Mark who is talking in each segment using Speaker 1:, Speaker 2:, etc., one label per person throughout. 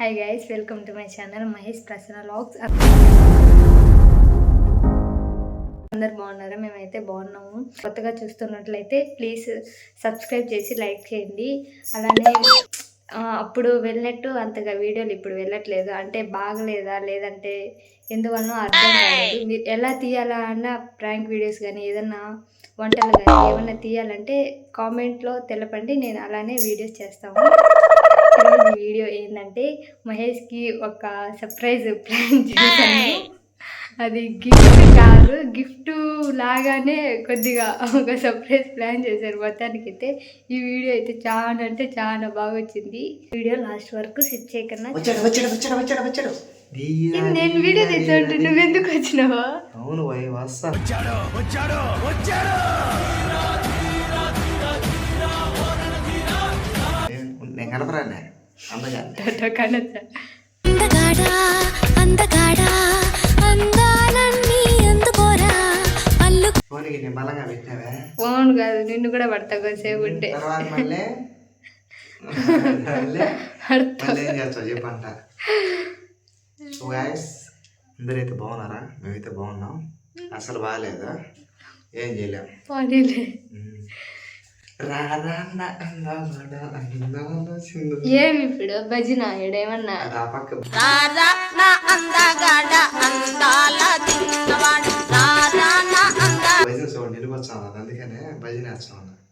Speaker 1: Hi guys welcome to my channel Mahesh Prasanna vlogs అందరు బాగున్నారా? మేమైతే బాగున్నాము. కొత్తగా చూస్తున్నట్లయితే ప్లీజ్ సబ్స్క్రైబ్ చేసి లైక్ చేయండి. అలానే అప్పుడు వెళ్ళినట్టు అంతగా వీడియోలు ఇప్పుడు వెళ్ళట్లేదు. అంటే బాగలేదా? లేదంటే ఎందువలన అర్థం కాలేదు. మీరు ఎలా తీయాలా అన్న ప్రాంక్ వీడియోస్ కానీ ఏదన్నా వంటలు కానీ ఏమన్నా తీయాలంటే కామెంట్లో తెలపండి. నేను అలానే వీడియోస్ చేస్తాము. ఈరోజు వీడియో ఏంటంటే మహేష్కి ఒక సర్ప్రైజ్ ప్లాన్ చేశాను. అది గిఫ్ట్ కాదు గిఫ్ట్ లాగానే కొద్దిగా ఒక సర్ప్రైజ్ ప్లాన్ చేశారు. మొత్తానికి అయితే ఈ వీడియో అయితే చాలా అంటే చాలా బాగా వచ్చింది. వీడియో లాస్ట్ వరకు సిట్ చేయకన్నా
Speaker 2: వచ్చాడు వచ్చాడు వచ్చాడు వచ్చాడు వచ్చాడు. ధీరా,
Speaker 1: నేను వీడియో తెచ్చాడు
Speaker 2: ధీరా,
Speaker 1: నువ్వెందుకు వచ్చినావా?
Speaker 2: అవును నేను- కనపరానే
Speaker 3: అందగాడా అందగాడా అందాలన్నీ అందుకోరా అల్లు
Speaker 2: ఫోన్కి నేను బలంగా పెట్టావే?
Speaker 1: ఫోన్ కాదు నిన్ను కూడా పడతా కొద్దిసేపు ఉంటే.
Speaker 2: తర్వాత మళ్ళీ? మళ్ళీ?
Speaker 1: పడతా.
Speaker 2: మళ్ళీ ఏం చేస్తావు? చెప్పంట. సో గాయస్ అందరైతే బాగున్నారా? మేమైతే బాగున్నాం. అసలు బాగాలేదా? ఏం చేయలేం.
Speaker 1: పోనీలే. ఏమి ఇప్పుడు భజన ఏడేమన్నా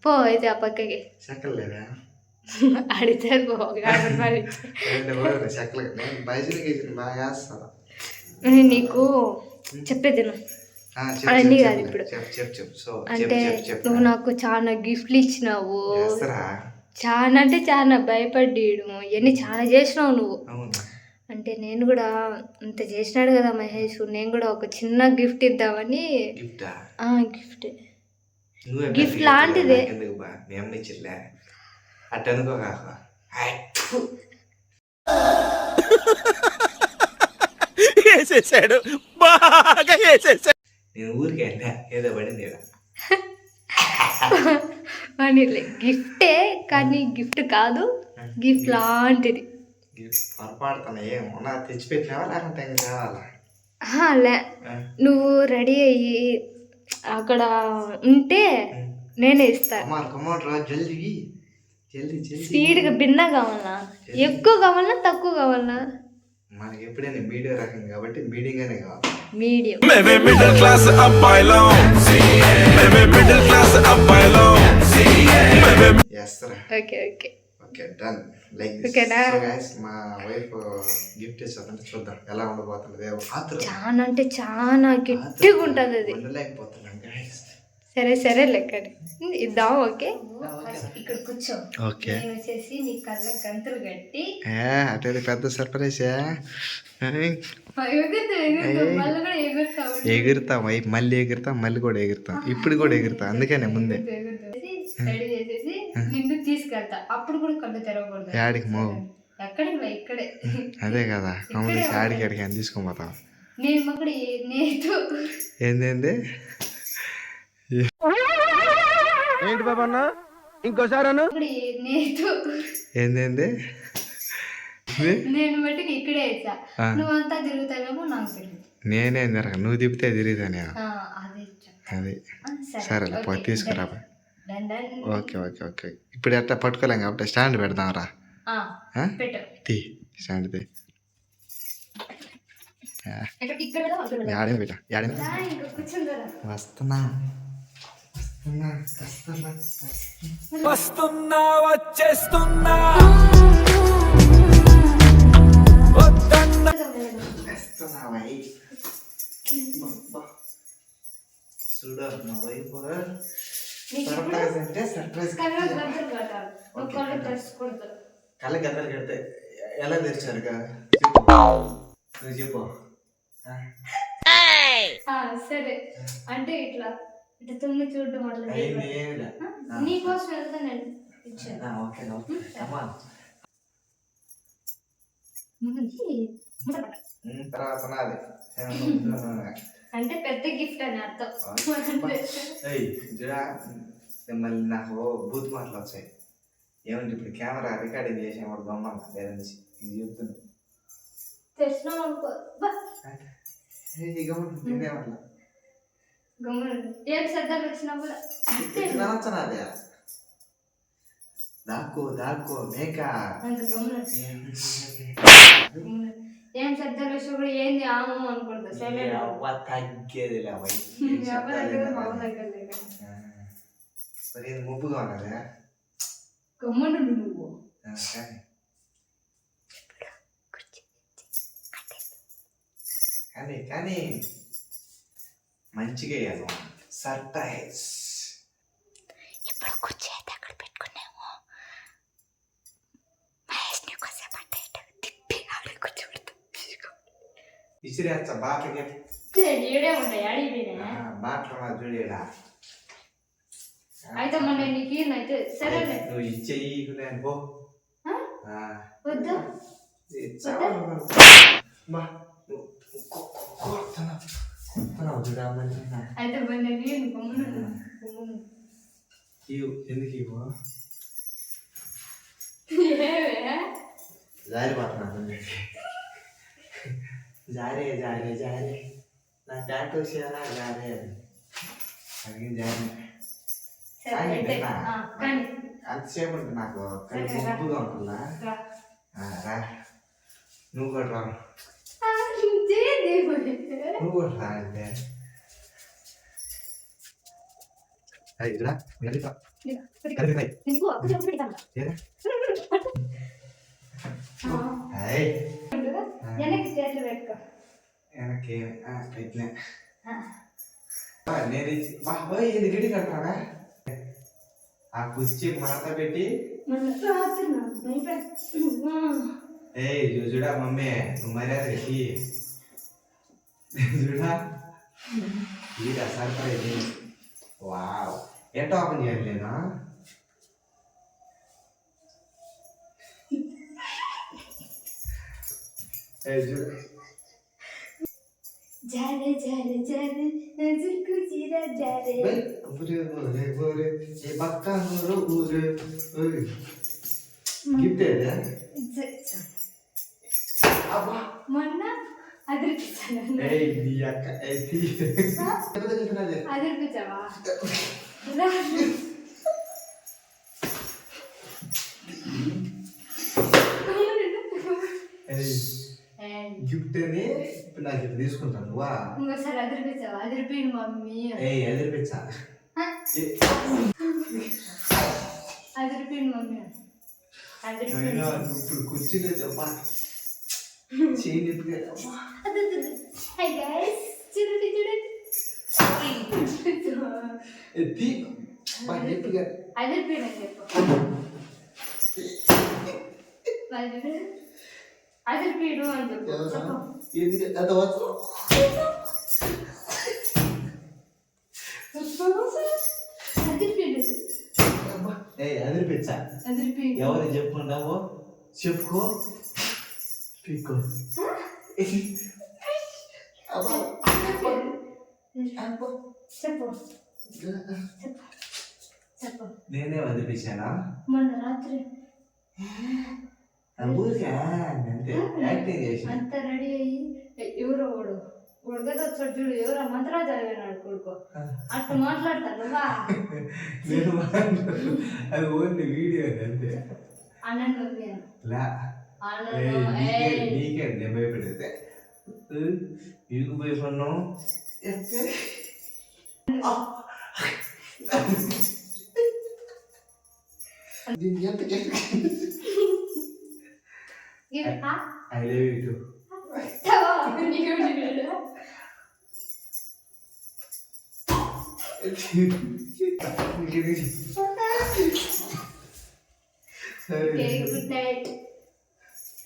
Speaker 1: పో అయితే ఆ పక్కకి.
Speaker 2: చెక్కలు లేదా?
Speaker 1: అడిచారు పో కాబట్టి మరి
Speaker 2: రెండు రోజులు చెక్కలు. నేను భజన గీజన బాగా వేస్తాను.
Speaker 1: నేను నీకు చెప్పేది కాదు
Speaker 2: చెప్పు,
Speaker 1: ఇప్పుడు. అంటే నువ్వు నాకు చాలా గిఫ్ట్లు ఇచ్చినావు. చాలా అంటే చాలా భయపడ్డీడు. ఇవన్నీ చాలా చేసినావు నువ్వు.
Speaker 2: అవును.
Speaker 1: అంటే నేను కూడా ఇంత చేసినాడు కదా మహేష్ నేను కూడా ఒక చిన్న గిఫ్ట్ ఇద్దామని.
Speaker 2: గిఫ్టా
Speaker 1: ఆ? గిఫ్ట్ లాంటిదే.
Speaker 4: వేసేసాడు బాగా వేసేసాడు
Speaker 2: నేను ఊరికి వెళ్ళా ఏదో పడింది.
Speaker 1: అని గిఫ్టే కానీ గిఫ్ట్ కాదు గిఫ్ట్ లాంటిది.
Speaker 2: తెచ్చిపెట్టినావా లేకుంటే కావాలా
Speaker 1: లే నువ్వు రెడీ అయ్యి అక్కడ ఉంటే. నేనే ఇస్తాను స్పీడ్గా భిన్న కావాలా? ఎక్కువ కావాలా తక్కువ కావాలా?
Speaker 2: మనకి ఎప్పుడైనా మీడియం రకం కాబట్టి కావాలి.
Speaker 1: మీడియం.
Speaker 4: మేమే మిడిల్ క్లాస్ అబ్బాయిలం. మేమే మిడిల్ క్లాస్ అబ్బాయిలం.
Speaker 2: చేస్తారా?
Speaker 1: Okay okay.
Speaker 2: Okay done like
Speaker 1: ఓకేనా?
Speaker 2: గైస్ మా వైఫ్ గిఫ్ట్ ఇచ్చారంటే చూద్దాం ఎలా ఉండబోతుంది. ఏవో ఆతురం.
Speaker 1: చాలా అంటే చాలా గట్టిగా ఉంటుంది అది. సరే సరే లెక్కడి. ఇద్దాం ఓకే? ఇక్కడ కూర్చో.
Speaker 2: ఓకే.
Speaker 1: నేను వచ్చేసి నీ కళ్ళ గంతులు కట్టి.
Speaker 2: అట్లయితే పెద్ద సర్ప్రైజ్
Speaker 1: ఎగురుతా ఎగురుతా. మళ్ళీ
Speaker 2: ఎగురుతాం అయి మళ్ళీ ఎగురుతాం మళ్ళీ కూడా ఎగురుతాం. ఇప్పుడు కూడా ఎగురుతాం అందుకనే ముందే.
Speaker 1: రెడీ చేసేసి నిన్ను తీసుకెళ్తా. అప్పుడు కూడా కళ్ళు తెరవకూడదు.
Speaker 2: యాడికి మో
Speaker 1: ఎక్కడికి రా ఇక్కడే.
Speaker 2: అదే కదా మమ్మల్ని ఆడికి ఆడికి అని తీసుకొని పోతాం.
Speaker 1: నేను
Speaker 4: ఏంటి బాబా అన్న? ఇంకోసారి అన్న?
Speaker 1: ఇక్కడ నేతు.
Speaker 2: ఏందేంది
Speaker 1: నేను మట్టుకు ఇక్కడే. నువ్వంతా తిరుగుతావేమో నాకు తెలియదు
Speaker 2: నేనే నువ్వు తిప్పితే తిరిగితే
Speaker 1: ఆ, అదే సరే
Speaker 2: సరేలే పోయి. తీసుకురా ఓకే ఓకే ఓకే. ఇప్పుడు ఎట్లా పట్టుకోలేం కాబట్టి స్టాండ్ పెడదాం రా.
Speaker 1: ఆ,
Speaker 2: ఆ?
Speaker 1: పెట్టు.
Speaker 2: తీ స్టాండ్ తీ. యాడే పెట్టా యాడే. వస్తున్నా. వస్తున్నా
Speaker 4: వచ్చేస్తున్నా వద్దన్నా
Speaker 2: వస్తున్నా వై అబ్బా. చూడు మా వైపు సర్ప్రైజ్ అంటే
Speaker 1: కళ్ళు
Speaker 2: గద్దలు కడితే ఎలా తెరిచారు నువ్వు చెప్పు
Speaker 1: సరే. అంటే ఇట్లా. ఇట్లా తొంగి చూడడం అట్లా నీకోసం వెళ్తా నేను ఇచ్చాను.
Speaker 2: ఆ, ఓకే ఓకే. తర్వాత నాది.
Speaker 1: అంటే పెద్ద గిఫ్ట్ అని అర్థం.
Speaker 2: మళ్ళీ నాకు బూత్ మాటలు వచ్చాయి. ఏమంటే ఇప్పుడు కెమెరా రికార్డింగ్ చేసేవాడు బొమ్మ లేదని ఇది చెప్తున్నా.
Speaker 1: తెచ్చినాం అనుకో బా,
Speaker 2: ఇక తినేవాళ్ళ
Speaker 1: గమ్మున ఉండు. ఏం శ్రద్ధలు వచ్చినా కూడా అంతే.
Speaker 2: తినవచ్చనా అదే దాక్కో దాక్కో మేక
Speaker 1: అంత గమ్మున ఉండు. గమ్మున ఉండు. ఏం శ్రద్ధలు వచ్చినా కూడా ఏంది ఆము అనుకుంటా సైలెంట్
Speaker 2: అవ్వ తగ్గేదిలే అవ్వ.
Speaker 1: ఎవరి దగ్గర మా అమ్మ దగ్గర లేదు.
Speaker 2: ఆ. మరి ఏంది ముప్పుగా ఉన్నదే
Speaker 1: గమ్మున ఉండు నువ్వు
Speaker 2: ఆ, కానీ. కానీ కానీ మంచిగా వేయాలి సర్ప్రైజ్.
Speaker 3: ఇప్పుడు కుర్చీ అయితే అక్కడ పెట్టుకున్నాము. మహేష్ని కొద్దిసేపు అంటే తిప్పి ఆడ కూర్చోబెడతాం.
Speaker 2: ఇసిరేచ్చ బాటకి
Speaker 1: ఈడే ఉంటాయి అడిగిపోయినా?
Speaker 2: బాటలు చూడేలా
Speaker 1: అయితే మొన్న నీకు అయితే సరేలే
Speaker 2: నువ్వు ఇచ్చేయి నేను పో.
Speaker 1: వద్దా.
Speaker 2: ఇచ్చావా? బా, నువ్వు
Speaker 1: అయితే.
Speaker 2: ఇవ్వు, ఎందుకు ఇవ్వు? జారి పడుతున్నా జారే జారే. జారే నా ప్యాంట్ వచ్చేయాలా జారే అది జారే.
Speaker 1: ఆ, కానీ.
Speaker 2: అంతసేపు ఉంటుంది నాకు.
Speaker 1: రా.
Speaker 2: ముప్పుగా ఉంటుందా?
Speaker 1: రా.
Speaker 2: నువ్వు కూడా రా.
Speaker 1: ఆ, ఇంతేంది మరి?
Speaker 2: నువ్వు కూడా రా అంటే ఇదిరా వెళ్ళిపా
Speaker 1: ఇదిగో, ఇదిగో.
Speaker 2: కలిపి
Speaker 1: ఇదిగో, కొంచెం పెడతాను.
Speaker 2: ఏరా
Speaker 1: ఆ,
Speaker 2: అయ్యి
Speaker 1: ఉండుగా. వెనక్కి చేతులు పెట్టుకో
Speaker 2: వెనక్కి ఆ, ఇట్లే
Speaker 1: ఆ.
Speaker 2: ఆ, నేను ఇచ్చి- వా, ఓయ్, ఇది గిడి కట్టారా ఆ కుర్చీ మాత పెట్టి
Speaker 1: మొన్న రాత్రి నాకు భయపడ- ఆ.
Speaker 2: ఏయ్ చూ- చూడా మమ్మీ నువ్వు మర్యాద పెట్టి చూడా ఈడ సర్ప్రైజ్ వావ్ ఎట్ట ఓపెన్ చేయాలి నేను ఏయ్ చూడు
Speaker 1: జారే జారే జారే నజుకు జీరా జారే
Speaker 2: Ven, ఊరే ఊరే ఊరే ఏ పక్క ఊరు ఊరే
Speaker 1: మొన్న అదిరిపించాను అదిరిపించావా
Speaker 2: గిఫ్ట్ అని ఇప్పుడు నాకు ఇప్పుడు తీసుకుంటాను వా
Speaker 1: ఇంకోసారి అదిరిపించావా అదిరిపోయింది మమ్మీ.
Speaker 2: ఏయ్ ఎదిరిపించా
Speaker 1: అదిరిపోయింది మమ్మీ. అదిరిపోయింది.
Speaker 2: ఇప్పుడు కుర్చీలో చెప్పా. చేయి
Speaker 1: హై గైస్ చూడండి చూడండి
Speaker 2: ఎత్తి నిప్పుగా
Speaker 1: అదిరిపోయింది చెప్పు అదిరిపోయాడు అని చెప్పు
Speaker 2: ఎందుకు అంత వచ్చు? అదిరిపించా ఎవరు చెప్పుకుంటావో? చెప్పుకో. పీక్కో అబ్బా అబ్బా
Speaker 1: చెప్పు చెప్పు చెప్పు
Speaker 2: నేనే వదిలిపించానా
Speaker 1: మొన్న రాత్రి
Speaker 2: ఊరికే అంతే యాక్టింగ్ చేసిన
Speaker 1: అంత రెడీ అయ్యి ఎవరో వాడు ఉడగదు వచ్చాడు చూడు ఎవరో మంత్రాలు చదివినాడు కొడుకు అట్లా మాట్లాడతాను
Speaker 2: నేను. అది ఓన్లీ వీడియో అంతే లా ఏయ్,
Speaker 1: అన్నను
Speaker 2: నీకే
Speaker 1: ఏయ్.
Speaker 2: నీకే నేను భయపడేది నీకు భయపడినావు దీనికి ఎంత
Speaker 1: ఇది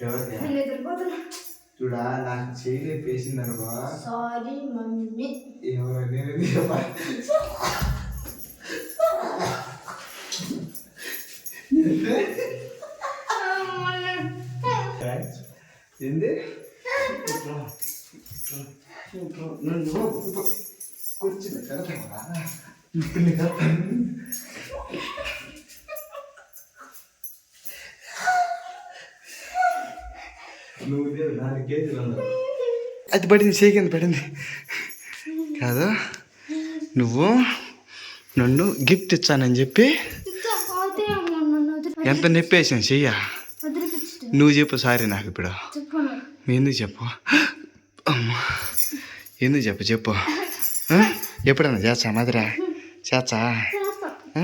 Speaker 1: చూడు.
Speaker 2: నాకు చేయలే పేసింది అనుకో
Speaker 1: సారీ మమ్మీ.
Speaker 2: ఎవరు నేను చెప్పాలి ఏంది? నన్ను కూర్చుని కదపరా ఇప్పుడు నీకు అది పడింది చేకింది పడింది. కాదు? నువ్వు నన్ను గిఫ్ట్ ఇచ్చానని చెప్పి ఎంత నొప్పి వేసాను చెయ్య నువ్వు చెప్పు సారీ నాకు ఇప్పుడు. ఎందుకు చెప్పు? అమ్మా ఎందుకు చెప్పు చెప్పు? ఎప్పుడన్నా చేచ్చా మధురా చేచ్చా ఆ?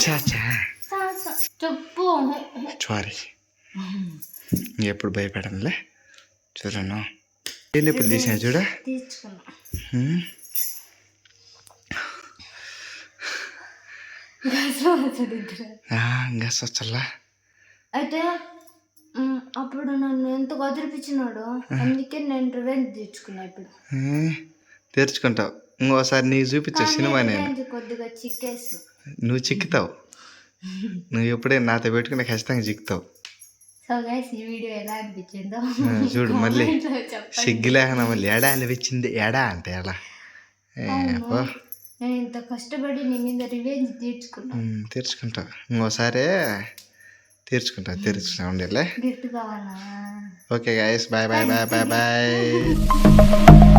Speaker 2: చేచ్చా
Speaker 1: చెప్పు.
Speaker 2: సారీ ఎప్పుడు భయపడనులే? చూడను. నేను ఎప్పుడు తీసిన చూడ.
Speaker 1: అయితే అప్పుడు నన్ను ఎంత వదిలిపించినాడు అందుకే నేను రివెంజ్ తెచ్చుకున్నా ఇప్పుడు.
Speaker 2: తెరుచుకుంటావు. ఇంకోసారి నీకు చూపించే సినిమా నేను.
Speaker 1: కొద్దిగా చిక్కేసు.
Speaker 2: నువ్వు చిక్కుతావు. నువ్వు ఎప్పుడే నాతో పెట్టుకుని ఖచ్చితంగా చిక్కుతావు.
Speaker 1: సో గైస్ ఈ వీడియో ఎలా అనిపించిందో
Speaker 2: చూడు మళ్ళీ
Speaker 1: comment లో చెప్పండి.
Speaker 2: సిగ్గు లేకుండా మళ్ళీ ఎడా అనిపించింది? ఎడా అంటే ఎలా.
Speaker 1: నేను ఇంత కష్టపడి నీ మీద రివెంజ్ తీర్చుకున్నా.
Speaker 2: తెరుచుకుంటావు ఇంకోసారి తెరుచుకుంటా ఉండేలే
Speaker 1: గిఫ్ట్ కావాలా?
Speaker 2: Okay guys bye bye bye bye bye